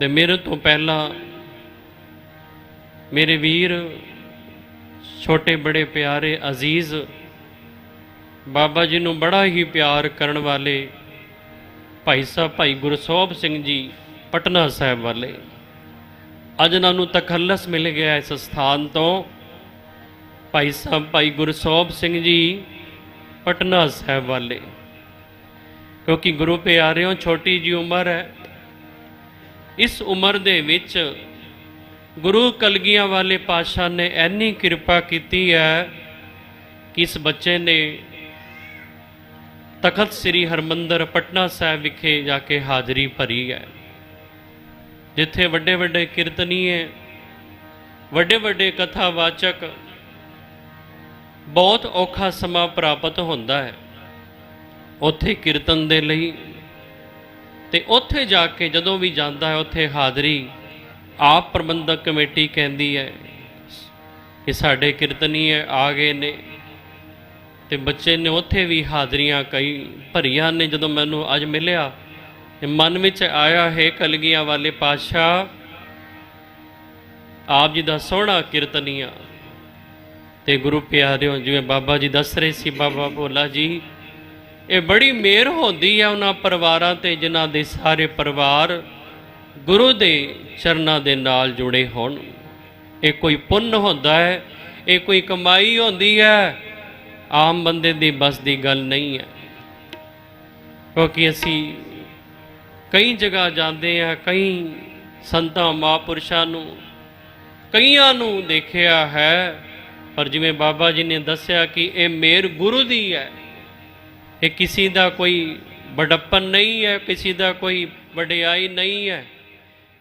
ਤੇ ਮੇਰੇ ਤੋਂ ਪਹਿਲਾਂ ਮੇਰੇ ਵੀਰ, ਛੋਟੇ ਬੜੇ ਪਿਆਰੇ ਅਜ਼ੀਜ਼, ਬਾਬਾ ਜੀ ਨੂੰ ਬੜਾ ਹੀ ਪਿਆਰ ਕਰਨ ਵਾਲੇ ਭਾਈ ਸਾਹਿਬ, ਭਾਈ ਗੁਰਸੋਭ ਸਿੰਘ ਜੀ ਪਟਨਾ ਸਾਹਿਬ ਵਾਲੇ। ਅੱਜ ਇਹਨਾਂ ਨੂੰ ਤਖੱਲਸ ਮਿਲ ਗਿਆ ਇਸ ਸਥਾਨ ਤੋਂ। ਭਾਈ ਸਾਹਿਬ, ਭਾਈ ਗੁਰਸੋਭ ਸਿੰਘ ਜੀ ਪਟਨਾ ਸਾਹਿਬ ਵਾਲੇ। ਕਿਉਂਕਿ ਗੁਰੂ ਪਿਆਰਿਓ, ਛੋਟੀ ਜੀ ਉਮਰ ਹੈ ਇਸ ਉਮਰ ਦੇ ਵਿੱਚ ਗੁਰੂ ਕਲਗੀਆਂ ਵਾਲੇ ਪਾਤਸ਼ਾਹ ਨੇ ਐਨੀ ਕਿਰਪਾ ਕੀਤੀ ਹੈ ਕਿ ਇਸ ਬੱਚੇ ਨੇ ਤਖਤ ਸ੍ਰੀ ਹਰਮੰਦਰ ਪਟਨਾ ਸਾਹਿਬ ਵਿਖੇ ਜਾ ਕੇ ਹਾਜ਼ਰੀ ਭਰੀ ਹੈ। ਜਿੱਥੇ ਵੱਡੇ ਵੱਡੇ ਕੀਰਤਨੀਏ, ਵੱਡੇ ਵੱਡੇ ਕਥਾਵਾਚਕ ਬਹੁਤ ਔਖਾ ਸਮਾਂ ਪ੍ਰਾਪਤ ਹੁੰਦਾ ਹੈ। ਉੱਥੇ ਕੀਰਤਨ ਦੇ ਲਈ ਤੇ ਉੱਥੇ ਜਾ ਕੇ ਜਦੋਂ ਵੀ ਜਾਂਦਾ ਹੈ, ਉੱਥੇ ਹਾਜ਼ਰੀ ਆਪ ਪ੍ਰਬੰਧਕ ਕਮੇਟੀ ਕਹਿੰਦੀ ਹੈ ਕਿ ਸਾਡੇ ਕੀਰਤਨੀਏ ਆ ਗਏ ਨੇ ਤੇ ਬੱਚੇ ਨੇ ਉੱਥੇ ਵੀ ਹਾਜ਼ਰੀਆਂ ਕਈ ਭਰੀਆਂ ਨੇ। ਜਦੋਂ ਮੈਨੂੰ ਅੱਜ ਮਿਲਿਆ ਤੇ ਮਨ ਵਿੱਚ ਆਇਆ, ਹੈ ਕਲਗੀਆਂ ਵਾਲੇ ਪਾਤਸ਼ਾਹ, ਆਪ ਜੀ ਦਾ ਸੋਹਣਾ ਕੀਰਤਨੀਆ ਤੇ ਗੁਰੂ ਪਿਆਰਿਓ, ਜਿਵੇਂ ਬਾਬਾ ਜੀ ਦੱਸ ਰਹੇ ਸੀ, ਬਾਬਾ ਭੋਲਾ ਜੀ ਇਹ ਬੜੀ ਮਿਹਰ ਹੁੰਦੀ ਹੈ ਉਹਨਾਂ ਪਰਿਵਾਰਾਂ ਤੇ, ਜਿਨ੍ਹਾਂ ਦੇ ਸਾਰੇ ਪਰਿਵਾਰ ਗੁਰੂ ਦੇ ਚਰਨਾਂ ਦੇ ਨਾਲ ਜੁੜੇ ਹੋਣ। ਇਹ ਕੋਈ ਪੁੰਨ ਹੁੰਦਾ ਹੈ, ਇਹ ਕੋਈ ਕਮਾਈ ਹੁੰਦੀ ਹੈ, ਆਮ ਬੰਦੇ ਦੀ ਬਸ ਦੀ ਗੱਲ ਨਹੀਂ ਹੈ। ਕਿਉਂਕਿ ਅਸੀਂ ਕਈ ਜਗ੍ਹਾ ਜਾਂਦੇ ਆ, ਕਈ ਸੰਤਾਂ ਮਹਾਂਪੁਰਸ਼ਾਂ ਨੂੰ, ਕਈਆਂ ਨੂੰ ਦੇਖਿਆ ਹੈ, ਪਰ ਜਿਵੇਂ ਬਾਬਾ ਜੀ ਨੇ ਦੱਸਿਆ ਕਿ ਇਹ ਮੇਰ ਗੁਰੂ ਦੀ ਹੈ। ਇਹ ਕਿਸੇ ਦਾ ਕੋਈ ਬੜੱਪਨ ਨਹੀਂ ਹੈ, ਕਿਸੇ ਦਾ ਕੋਈ ਵਡਿਆਈ ਨਹੀਂ ਹੈ।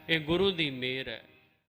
ਇਹ ਗੁਰੂ ਦੀ ਮਿਹਰ ਹੈ।